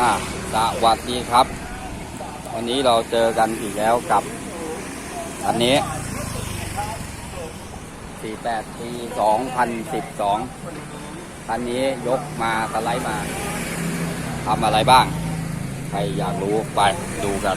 อ่าสวัสดีครับ วันนี้เราเจอกันอีกแล้วกับ อันนี้ 48ปี2012 อันนี้ยกมาสไลด์มาทำอะไรบ้าง ใครอยากรู้ไปดูกัน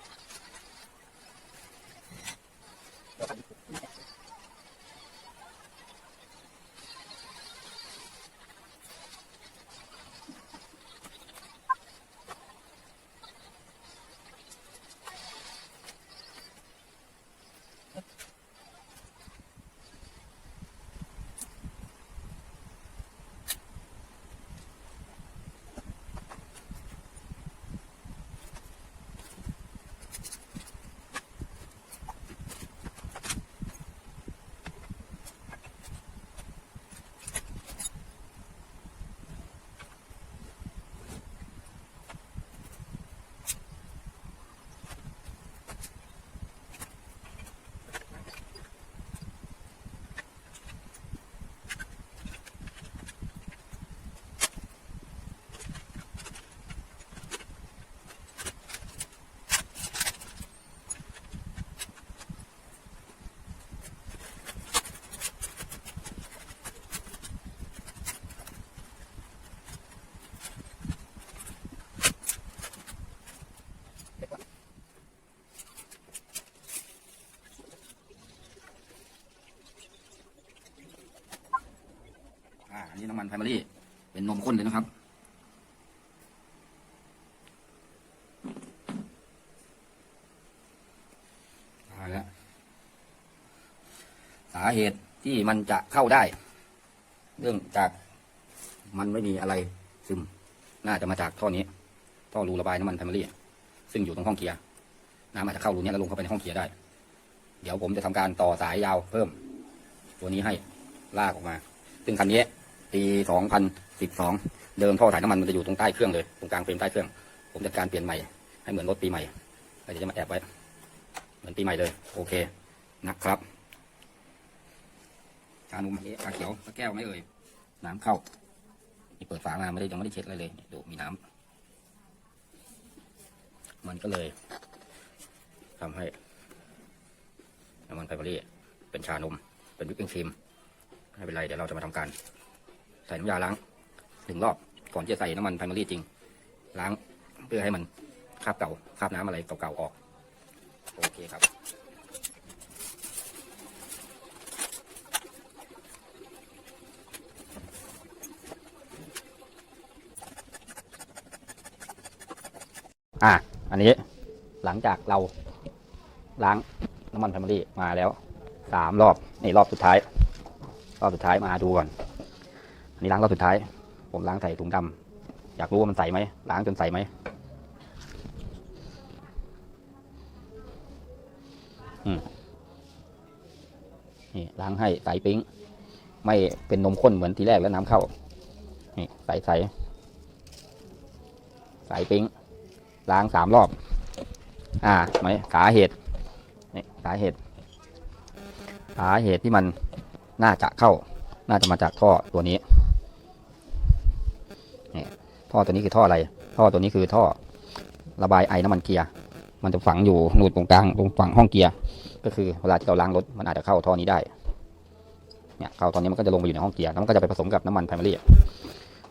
นนี้น้ำมันไพรมารีเป็นนมข้นเลยนะครับเอาละสาเหตุที่มันจะเข้าได้ เรื่องจากมันไม่มีอะไรซึม น่าจะมาจากท่อนี้ ท่อรูระบายน้ำมันไพรมารีซึ่งอยู่ตรงห้องเกียร์ น้ำอาจจะเข้ารูนี้แล้วลงเข้าไปในห้องเกียร์ได้ เดี๋ยวผมจะทำการต่อสายยาวเพิ่ม ตัวนี้ให้ลากออกมา ซึ่งคันนี้ ปี2012เดิมท่อถ่ายน้ำมันมันจะอยู่ตรงใต้เครื่องเลยตรงกลางเฟรมใต้เครื่อง ผมจัดการเปลี่ยนใหม่ให้เหมือนรถปีใหม่เดี๋ยวจะมาแอบไว้ เหมือนปีใหม่เลย โอเคนะครับชานมชาเขียวแก้วไหมเอ่ยน้ำเข้านี่เปิดฝามาไม่ได้ยังไม่ได้เช็ดอะไรเลยดูมีน้ำมันก็เลยทำให้น้ำมันไพรมารีเป็นชานม เป็นวิปปิ้งครีมไม่เป็นไร เดี๋ยวเราจะมาทำการ ใส่น้ำยาล้างหนึ่งรอบก่อนจะใส่น้ำมันไพรมารีจริง ล้างเพื่อให้มันคราบเก่าคราบน้ำอะไรเก่าๆออก โอเคครับอะ อันนี้หลังจากเราล้างน้ำมันแฟมิลี่มาแล้วสามรอบ นี่รอบสุดท้าย รอบสุดท้ายมาดูก่อน นนี้ล้างรอบสุดท้าย ผมล้างใส่ถุงดำอยากรู้ว่ามันใสไหมล้างจนใสไหมอืมนี่ล้างให้ใสปิ๊งไม่เป็นนมข้นเหมือนทีแรกแล้วน้ำเข้า นี่ใสใสใสปิ๊งล้างสามรอบ อ่าไหมสาเหตุนี่สาเหตุ สาเหตุที่มันน่าจะเข้า น่าจะมาจากท่อตัวนี้ ท่อตัวนี้คือท่ออะไร ท่อตัวนี้คือท่อระบายไอน้ำมันเกียร์ มันจะฝังอยู่นูนตรงกลางตรงฝั่งห้องเกียร์ ก็คือเวลาที่เราล้างรถมันอาจจะเข้าท่อนี้ได้ เนี่ยเข้าตอนนี้มันก็จะลงไปอยู่ในห้องเกียร์แล้วมันก็จะไปผสมกับน้ำมันไพรมารี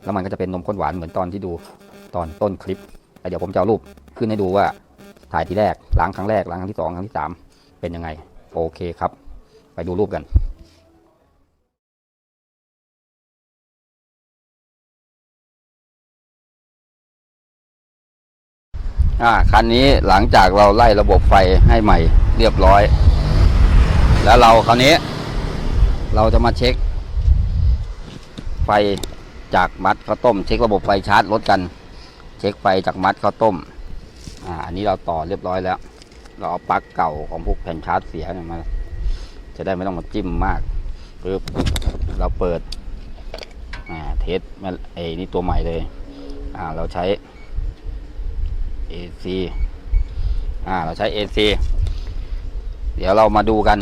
แล้วมันก็จะเป็นนมข้นหวานเหมือนตอนที่ดูตอนต้นคลิปแต่เดี๋ยวผมจะเอารูปขึ้นให้ดูว่าถ่ายทีแรกล้างครั้งแรกล้างครั้งที่สองครั้งที่สามเป็นยังไง โอเคครับ ไปดูรูปกัน อ่าคันนี้หลังจากเราไล่ระบบไฟให้ใหม่เรียบร้อย แล้วเราคราวนี้ เราจะมาเช็ค ไฟจากมัดข้าวต้ม เช็คระบบไฟชาร์จรถกัน เช็คไฟจากมัดข้าวต้มอ่าอันนี้เราต่อเรียบร้อยแล้ว เราเอาปลั๊กเก่าของพวกแผ่นชาร์จเสียเนี่ยมาจะได้ไม่ต้องมาจิ้มมากปึ๊บเราเปิดอ่าเทสมาไอ้นี่ตัวใหม่เลยอ่าเราใช้ AC อ่าเราใช้ AC เดี๋ยวเรามาดูกัน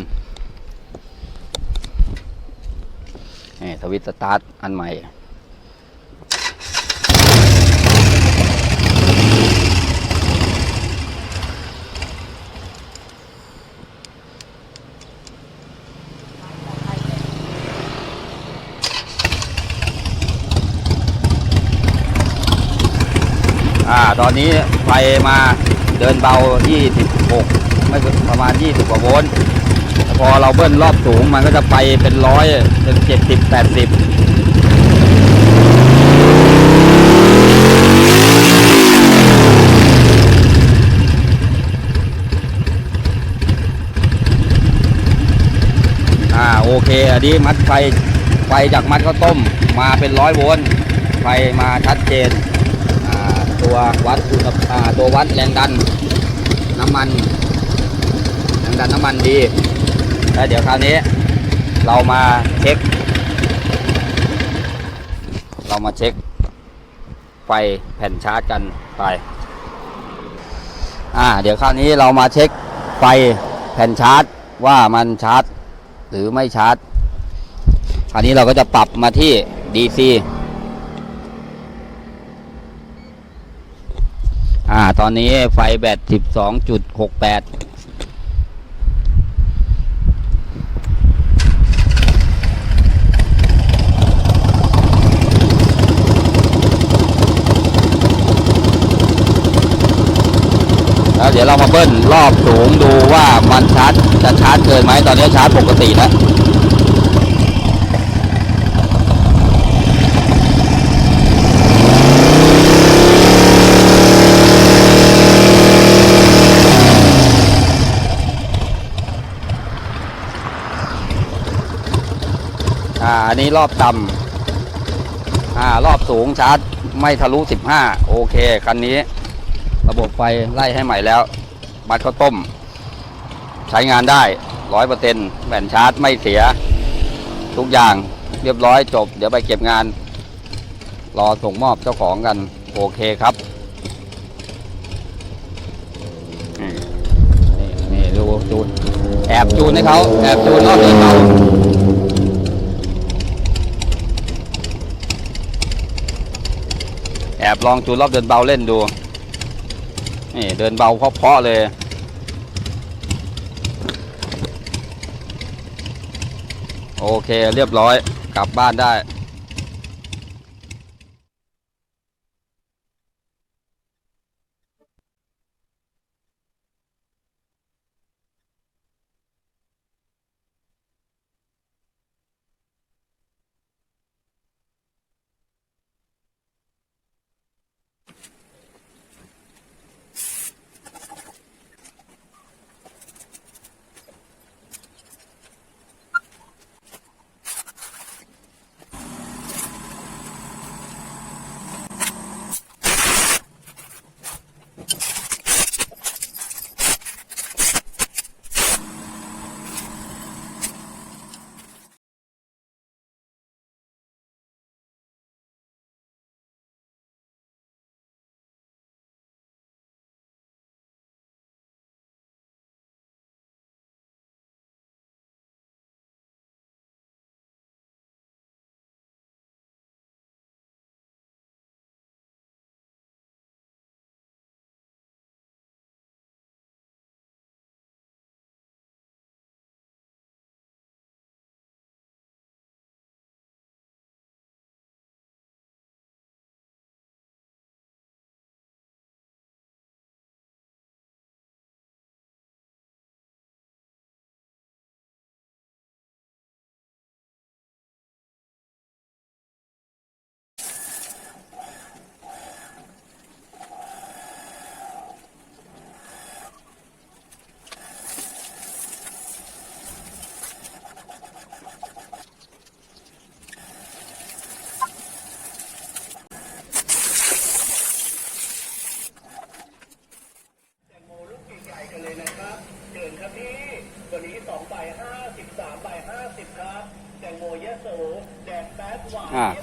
นี่สวิตสตาร์ทอันใหม่ อ่าตอนนี้ไฟมาเดินเบา 26 ไม่ประมาณ 20 กว่าโวลต์พอเราเบิ้ลรอบสูงมันก็จะไปเป็นร้อยเป็น 70 80อ่าโอเค อันนี้มัดไฟ ไฟจากมัดข้าวต้มมาเป็นร้อยโวลต์ ไฟมาชัดเจน ตัววัดอุณหตัววัดแรงดันน้ำมันแรงดันน้ำมันดีแล้วเดี๋ยวคราวนี้ เรามาเช็ค เรามาเช็คไฟแผ่นชาร์จกันไปอ่าเดี๋ยวคราวนี้เรามาเช็คไฟแผ่นชาร์จว่ามันชาร์จหรือไม่ชาร์จคราวนี้เราก็จะปรับมาที่ DC อ่า ตอนนี้ไฟแบต12.68แปดแล้วเดี๋ยวเรามาเบิ้ลรอบสูงดูว่ามันชาร์จจะชาร์จเกินไหมตอนนี้ชาร์จปกติแล้ อันนี้รอบต่ำอ่ารอบสูงชาร์จไม่ทะลุ15โอเคคันนี้ ระบบไฟไล่ให้ใหม่แล้ว บัตรข้าวต้ม ใช้งานได้ร้อยเปอร์เซ็นต์แผ่นชาร์จไม่เสีย ทุกอย่างเรียบร้อยจบ เดี๋ยวไปเก็บงาน รอส่งมอบเจ้าของกัน โอเคครับ นี่นี่ดูจูนแอบจูนให้เขาแอบจูนรอบเดินเขา อบลองจูนรอบเดินเบาเล่นดู นี่เดินเบาเพาะๆเลย โอเคเรียบร้อยกลับบ้านได้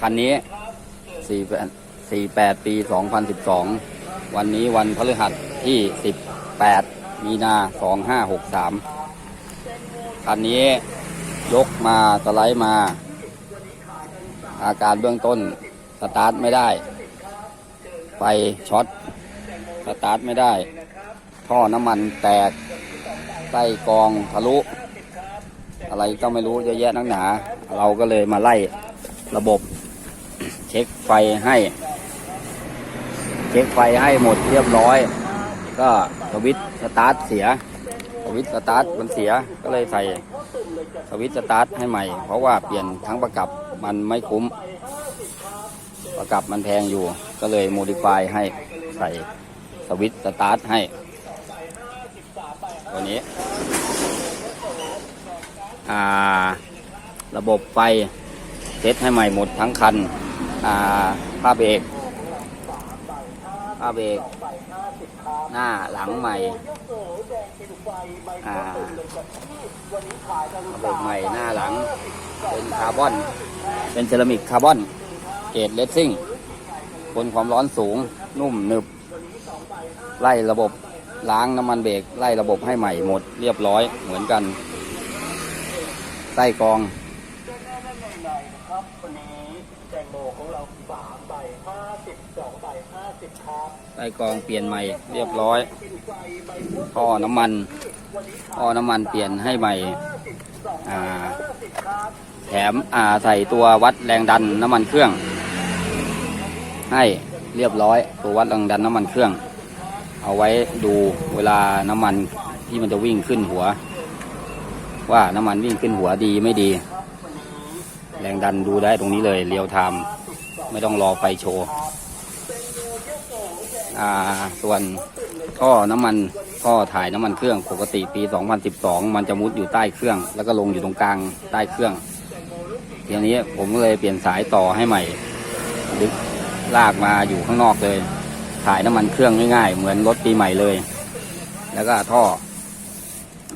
คันนี้สี่แปดสี่แปดปีสองพันสิบสองวันนี้วันพฤหัสที่สิบแปดมีนาสองห้าหกสามคันนี้ยกมาสไลด์มา อาการเบื้องต้นสตาร์ทไม่ได้ไฟช็อตสตาร์ทไม่ได้ ท่อน้ำมันแตกใต้กรองทะลุ อะไรก็ไม่รู้เยอะแยะนักหนา เราก็เลยมาไล่ระบบ ช็คไฟให้ เช็คไฟให้หมดเรียบร้อย ก็สวิตสตาร์ทเสียสวิตสตาร์ทมันเสียก็เลยใส่สวิตสตาร์ทให้ใหม่ เพราะว่าเปลี่ยนทั้งประกับมันไม่คุ้ม ประกับมันแพงอยู่ ก็เลยโมดิฟายให้ใส่สวิตสตาร์ทให้ตัวนี้อ่าระบบไฟเซตให้ใหม่หมดทั้งคัน ผ้าเบรกผ้าเบรกหน้าหลังใหม่อ่าระบบใหม่หน้าหลัง เป็นคาร์บอน เป็นเซรามิกคาร์บอน เกรดเลสซิ่งทนความร้อนสูงนุ่มหนึบ ไล่ระบบล้างน้ำมันเบรกไล่ระบบให้ใหม่หมดเรียบร้อยเหมือนกัน ใต้กอง ครับวันนี้แตงโม ของเราสามใบห้าสิบสองใบห้าสิบครับใต้กรองเปลี่ยนใหม่เรียบร้อยท่อน้ำมันท่อน้ำมันเปลี่ยนให้ใหม่อ่าแถมอ่าใส่ตัววัดแรงดันน้ำมันเครื่อง ให้เรียบร้อยตัววัดแรงดันน้ำมันเครื่อง เอาไว้ดูเวลาน้ำมันที่มันจะวิ่งขึ้นหัว ว่าน้ำมันวิ่งขึ้นหัวดีไม่ดี แรงดันดูได้ตรงนี้เลยเรียวไทม์ ไม่ต้องรอไฟโชว์อ่าส่วนท่อน้ำมันท่อถ่ายน้ำมันเครื่องปกติปี 2012 มันจะมุดอยู่ใต้เครื่อง แล้วก็ลงอยู่ตรงกลางใต้เครื่องทีนี้ผมก็เลยเปลี่ยนสายต่อให้ใหม่ดึกลากมาอยู่ข้างนอกเลย ถ่ายน้ำมันเครื่องง่ายๆ เหมือนรถปีใหม่เลย แล้วก็ท่อ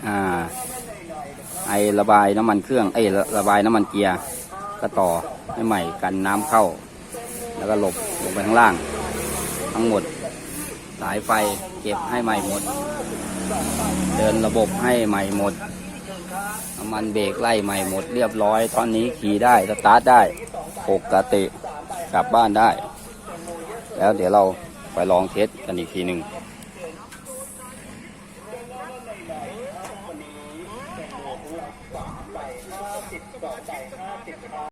อ่าไอระบายน้ำมันเครื่องไอระบายน้ำมันเกียร์ก็ต่อให้ใหม่กันน้ำเข้า แล้วก็หลบลงไปข้างล่าง ทั้งหมด สายไฟเก็บให้ใหม่หมด เดินระบบให้ใหม่หมดน้ำมันเบรกไล่ใหม่หมดเรียบร้อย ตอนนี้ขี่ได้สตาร์ทได้ปกติกลับบ้านได้ แล้วเดี๋ยวเราไปลองเทสกันอีกทีหนึ่ง